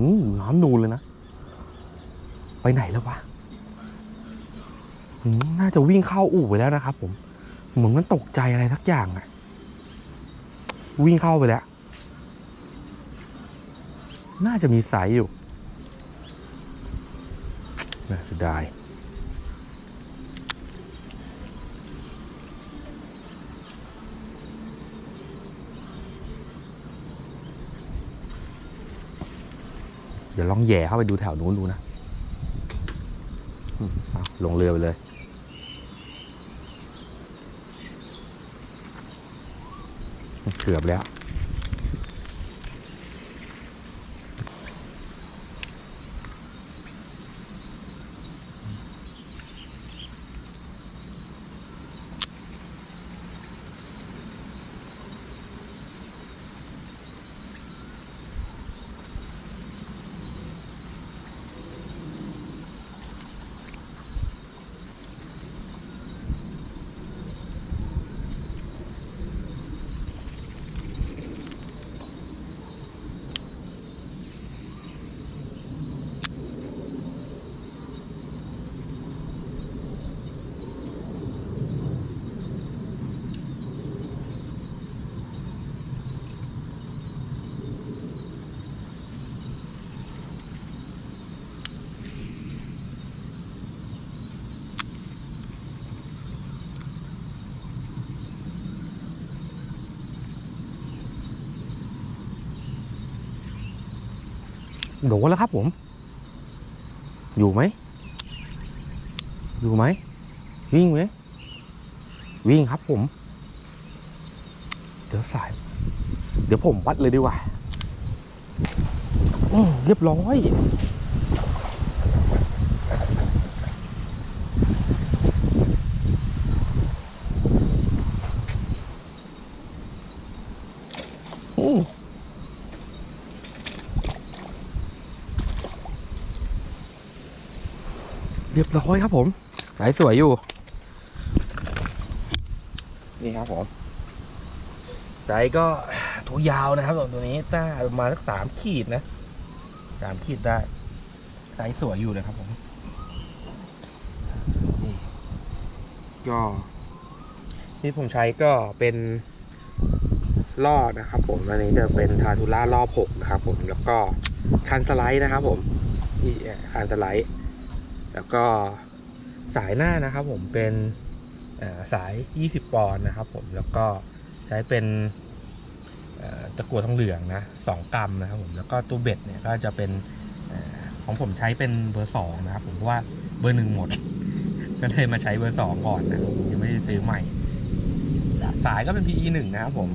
อืน้ำนูนเลยนะ ไปไหนแล้ววะน่าจะวิ่งเข้าอู่ไปแล้วนะครับ ผม เหมือนมันตกใจอะไรทักอย่างอะวิ่งเข้าไปแล้ว น่าจะมีสายอยู่น่าเสียด เดี๋ยวลองแย่เข้าไปดูแถวนู้นดูนะลงเรือไปเลยเกือบแล้ว โดนแล้วครับผม อยู่ไหม อยู่ไหม วิ่งไหม วิ่งครับผม เดี๋ยวสาย เดี๋ยวผมวัดเลยดีกว่าอืมเรียบร้อย อืม เรียบร้อยครับผม สายสวยอยู่ นี่ครับผมสายก็ตัวยาวนะครับผมตัวนี้ต้าประมาณสักสามขีดนะสามขีดได้สายสวยอยู่นะครับผมนี่ก็ที่ผมใช้ก็เป็นล่อนะครับผมอันนี้จะเป็นทาทูล่ารอบหกนะครับผมแล้วก็คันสไลด์นะครับผมที่คันสไลด์ แล้วก็สายหน้านะครับผมเป็นสาย 20 ปอนด์นะครับผมแล้วก็ใช้เป็นตะกั่วทองเหลืองนะ2กรัมนะครับผมแล้วก็ตัวเบ็ดเนี่ยก็จะเป็นอของผมใช้เป็นเบอร์2นะครับผมเพราะว่าเบอร์หนึ่งหมด ก็เลยมาใช้เบอร์2ก่อนนะผมยังไม่ได้ซื้อใหม่ สายก็เป็น PE 1นะครับผม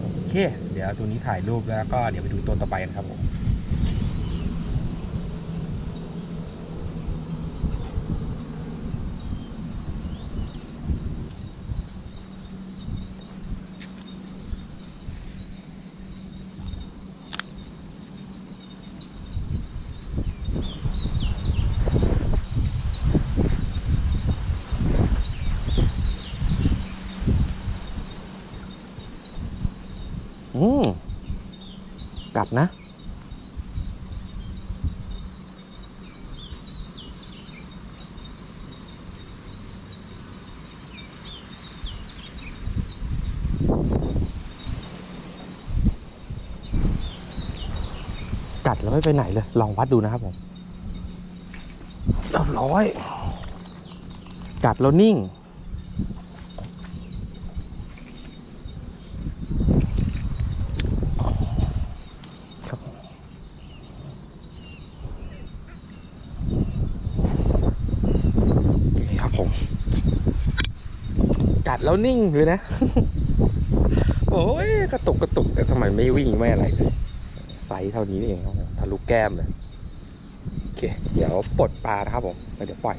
โอเค เดี๋ยวตัวนี้ถ่ายรูปแล้วก็เดี๋ยวไปดูตัวต่อไปกันครับผม อืมกัดนะ กั ดแล้วไม่ไปไหนเลย ลองวัดดูนะครับผมเรียบร้อย กัดแล้วนิ่ง ครับผมนี่ครับผม กัดแล้วนิ่งเลยนะ โอ้ยกระตุกกระตุกแต่ทำไมไม่วิ่งไม่อะไรเลยไซส์เท่านี้เองครับะลุแก้มเลย โอเค เดี๋ยวปลดปลานะครับผมเดี๋ยวปล่อย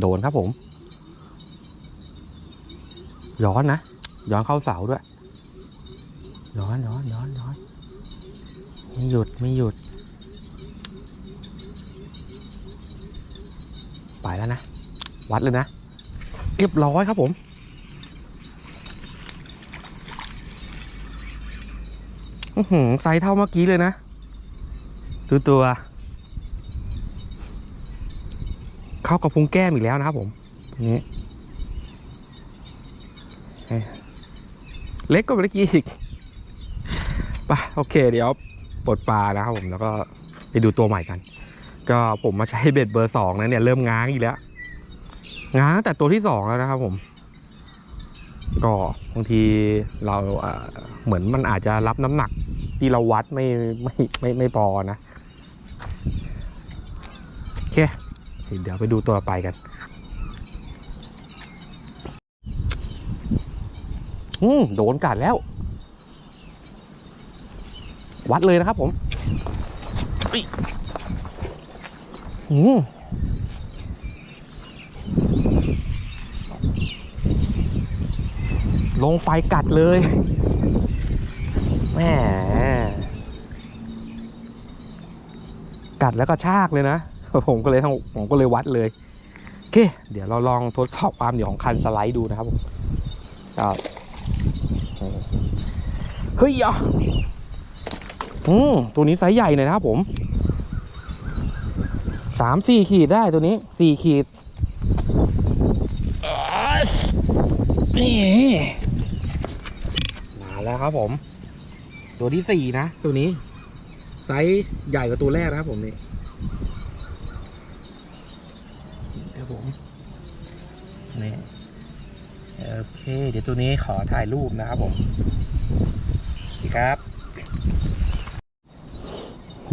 โดนครับผม ย้อนนะ ย้อนเข้าเสาด้วย ย้อนย้อนย้อนย้อนไม่หยุดไม่หยุด ไปแล้วนะ วัดเลยนะ เรียบร้อยครับผมอือหือไซส์เท่าเมื่อกี้เลยนะดูตัว เข้ากับพุงแก้มอีกแล้วนะครับผมนี่เล็กกว่าเมื่อกี้อีกไปโอเคเดี๋ยวปลดปลานะครับผมแล้วก็ไปดูตัวใหม่กัน ก็ผมมาใช้เบ็ดเบอร์สองนะเนี่ยเริ่มง้างอีกแล้วง้างแต่ตัวที่สองแล้วนะครับผม ก็บางทีเราเอ่อเหมือนมันอาจจะรับน้ำหนักที่เราวัดไม่ไม่ไม่ไม่พอนะโอเค เดี๋ยวไปดูตัวไปกันอืมโดนกัดแล้ว วัดเลยนะครับผมอืมลงไปกัดเลยแหมกัดแล้วก็ชากเลยนะ ผมก็เลยทำผมก็เลยวัดเลยโอเค เดี๋ยวเราลองทดสอบความเหนียวของคันสไลด์ดูนะครับผมเฮ้ยอะอืมตัวนี้ไซส์ใหญ่หน่อยนะครับผมสามสี่ขีดได้ตัวนี้สี่ขีดนี่มาแล้วครับผม ตัวที่สี่นะ ตัวนี้ ไซส์ใหญ่กว่าตัวแรกนะครับผมนี่ ครับผมนี่ โอเค เดี๋ยวตัวนี้ขอถ่ายรูปนะครับผมดีครับ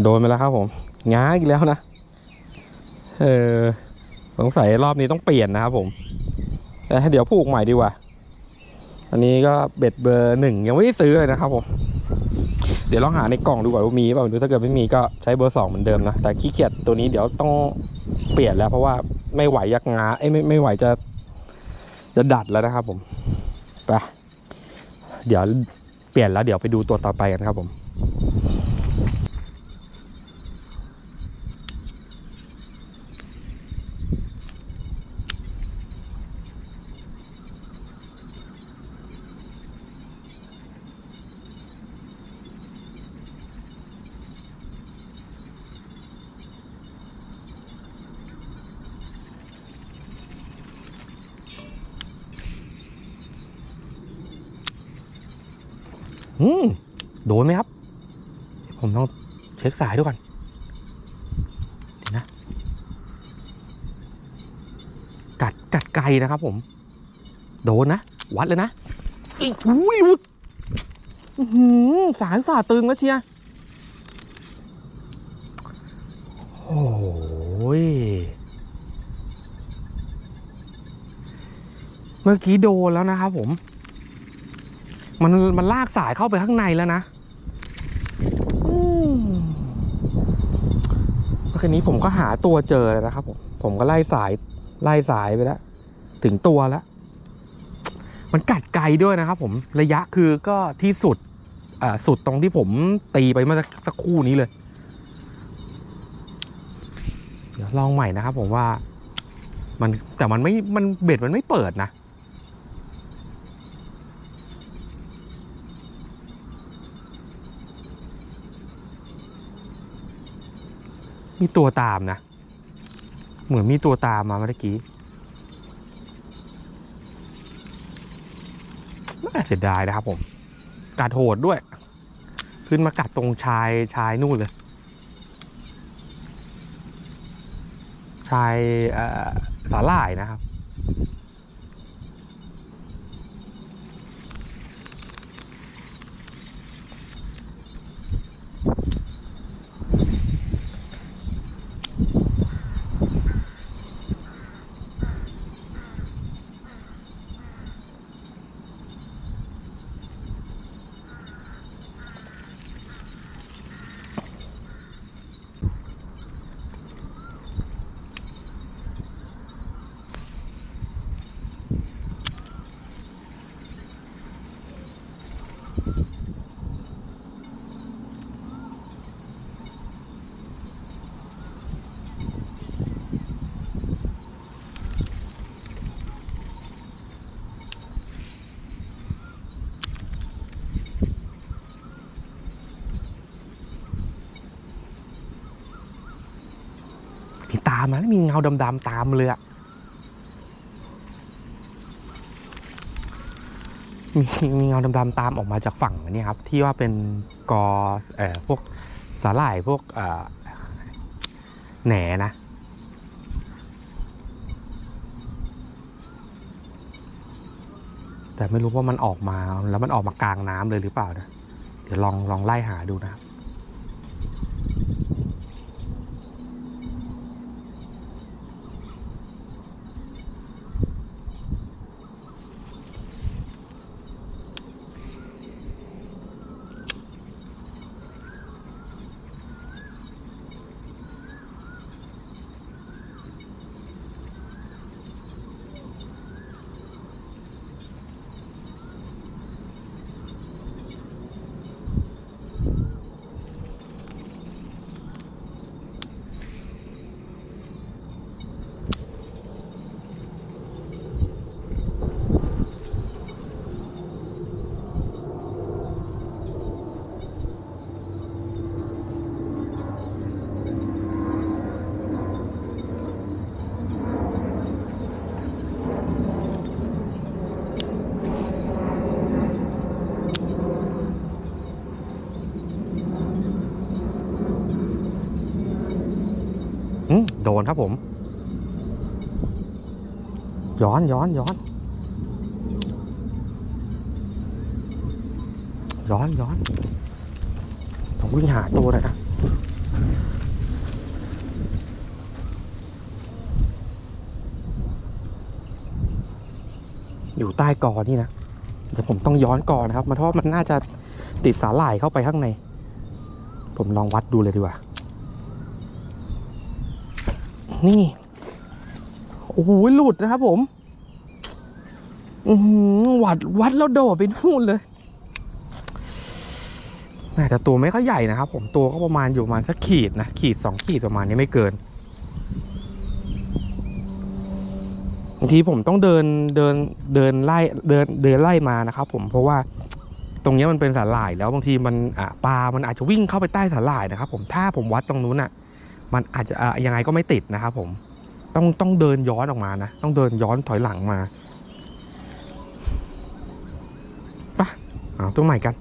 โดนไปแล้วครับผมง้าอีกแล้วนะ เออสงสัยรอบนี้ต้องเปลี่ยนนะครับผมแต่เดี๋ยวผูกใหม่ดีกว่า อันนี้ก็เบ็ดเบอร์หนึ่งยังไม่ได้ซื้อเลยนะครับผม เดี๋ยวลองหาในกล่องดูก่อนว่ามีเปล่าดูถ้าเกิดไม่มีก็ใช้เบอร์สองเหมือนเดิมนะ แต่ขี้เกียจตัวนี้เดี๋ยวต้องเปลี่ยนแล้วเพราะว่าไม่ไหวยักงาเอ้ไม่ไม่ไหวจะ จะดัดแล้วนะครับผมไปเดี๋ยวเปลี่ยนแล้วเดี๋ยวไปดูตัวต่อไปกันครับผม อืมโดนไหมครับ ผมต้องเช็คสายด้วยก่อนนะกัดกัดไกลนะครับผม โดนนะ วัดเลยนะอุ๊ยอุ้ยหลุดหือสายฝ่าตึงแล้วเชียร์โอ้ยเมื่อกี้โดนแล้วนะครับผม มันมันลากสายเข้าไปข้างในแล้วนะอืมเมื่อคืนนี้ผมก็หาตัวเจอแล้วนะครับผมผมก็ไล่สายไล่สายไปแล้ว ถึงตัวแล้ว มันกัดไกลด้วยนะครับผมระยะคือก็ที่สุดอ่าสุดตรงที่ผมตีไปเมื่อสักครู่นี้เลย เดี๋ยวลองใหม่นะครับผมว่า มันแต่มันไม่มันเบ็ดมันไม่เปิดนะ มีตัวตามนะ เหมือนมีตัวตามมาเมื่อกี้น่าเสียดายนะครับผมกัดโหดด้วย ขึ้นมากัดตรงชายชายนู่นเลย ชายสาหร่ายนะครับามมาแล้วมีเงาดำๆตามเลยอะมีมีเงาดำๆตามออกมาจากฝั่งนี่ครับ ที่ว่าเป็นกอเอ่อพวกสาหร่ายพวกเอ่อแหนนะแต่ไม่รู้ว่ามันออกมาแล้วมันออกมากลางน้ำเลยหรือเปล่านะ เดี๋ยวลองลองไล่หาดูนะครับ อืมโด นครับผม ย้อนย้อนย้อนย้อนย้อนต้องวิ่งหาตัวเลยนะอยู่ใต้กอนี่นะ เดี๋ยวผมต้องย้อนก่อนนะครับ มันเพราะว่ามันน่าจะติดสาหร่ายเข้าไปข้างใน ผมลองวัดดูเลยดีกว่า นี่โอ้โหหลุดนะครับผมอือหือวัดวัดแล้วโดดไปนู่นเลยแต่ตัวไม่ค่อยใหญ่นะครับ ผมตัวก็ประมาณอยู่ประมาณสักขีดนะขีดสองขีดประมาณนี้ไม่เกินบางทีผมต้องเดินเดินเดินไล่เดินเดินไล่มานะครับ ผมเพราะว่าตรงนี้มันเป็นสาหร่ายแล้วบางทีมันอ่ปลา มันอาจจะวิ่งเข้าไปใต้สาหร่ายนะครับ ผมถ้าผมวัดตรงนู้นอะ มันอาจจะยังไงก็ไม่ติดนะครับผมต้องต้องเดินย้อนออกมานะ ต้องเดินย้อนถอยหลังมาปะเอาตัวใหม่กัน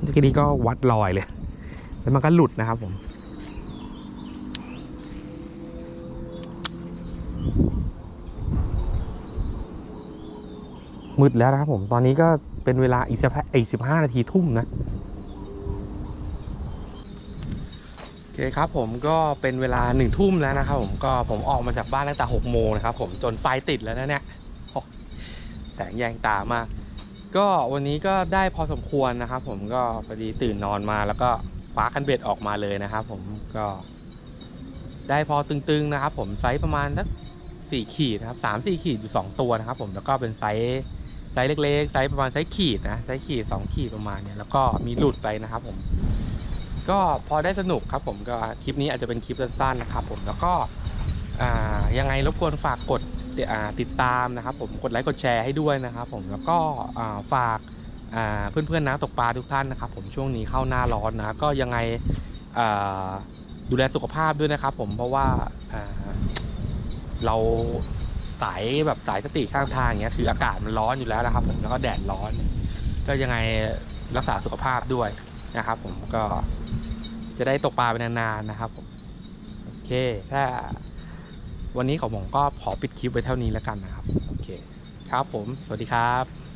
เมื่อกี้นี้ก็วัดลอยเลย แล้วมันก็หลุดนะครับผมมืดแล้วนะครับผม ตอนนี้ก็เป็นเวลาอีกสิบอีกสิบห้านาทีทุ่มนะ โอเคครับผมก็เป็นเวลาหนึ่งทุ่มแล้วนะครับผมก็ผมออกมาจากบ้านตั้งแต่หกโมงนะครับผมจนไฟติดแล้วนะเนี่ยแสงแยงตามาก ก็วันนี้ก็ได้พอสมควรนะครับผมก็พอดีตื่นนอนมาแล้วก็คว้าคันเบ็ดออกมาเลยนะครับผมก็ ได้พอตึงๆนะครับผมไซส์ประมาณสักสี่ขีดนะครับสามสี่ขีดอยู่สองตัวนะครับผมแล้วก็เป็นไซส์ไซส์เล็กๆไซส์ประมาณไซส์ขีดนะไซส์ขีดสองขีดประมาณเนี้ยแล้วก็มีหลุดไปนะครับผม ก็พอได้สนุกครับผมก็คลิปนี้อาจจะเป็นคลิปสั้นๆนะครับผมแล้วก็ยังไงรบกวนฝากกดติดตามนะครับ ผมกดไลค์กดแชร์ให้ด้วยนะครับ ผมแล้วก็อ่าฝากอ่าเพื่อนๆนักตกปลาทุกท่านนะครับ ผมช่วงนี้เข้าหน้าร้อนนะก็ยังไงดูแลสุขภาพด้วยนะครับ ผมเพราะว่าอ่าเราสายแบบสายสติข้างทางอย่างเงี้ยคืออากาศมันร้อนอยู่แล้วนะครับ ผมแล้วก็แดดร้อน ก็ยังไงรักษาสุขภาพด้วยนะครับ ผมก็ จะได้ตกปลาไปนานๆนะครับผมโอเค ถ้าวันนี้ของผมก็ขอปิดคลิปไว้เท่านี้แล้วกันนะครับ โอเค ครับผม สวัสดีครับ